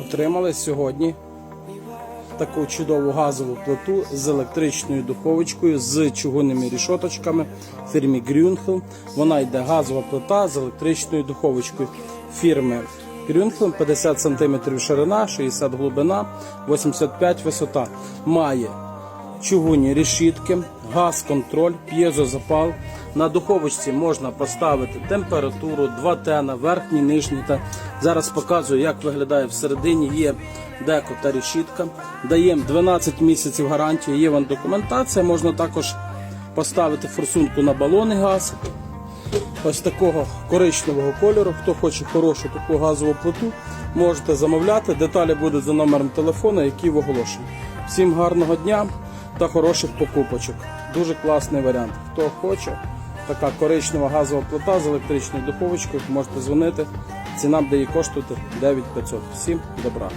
Отримали сьогодні таку чудову газову плиту з електричною духовочкою, з чугунними рішоточками фірмі Grünhel. Вона йде газова плита з електричною духовочкою фірми Grünhel, 50 см ширина, 60 глибина, 85 висота. Має чугунні решітки, газ-контроль, п'єзозапал. На духовочці можна поставити температуру, два тена, верхній, нижній. Та зараз показую, як виглядає всередині. Є деко та решітка. Даємо 12 місяців гарантії. Є вам документація. Можна також поставити форсунку на балони газ. Ось такого коричневого кольору. Хто хоче хорошу таку газову плиту, можете замовляти. Деталі будуть за номером телефону, який в оголошенні. Всім гарного дня та хороших покупочок. Дуже класний варіант. Хто хоче, така коричнева газова плита з електричною духовочкою, можете дзвонити. Ціна буде її коштувати 9500. Всім добра.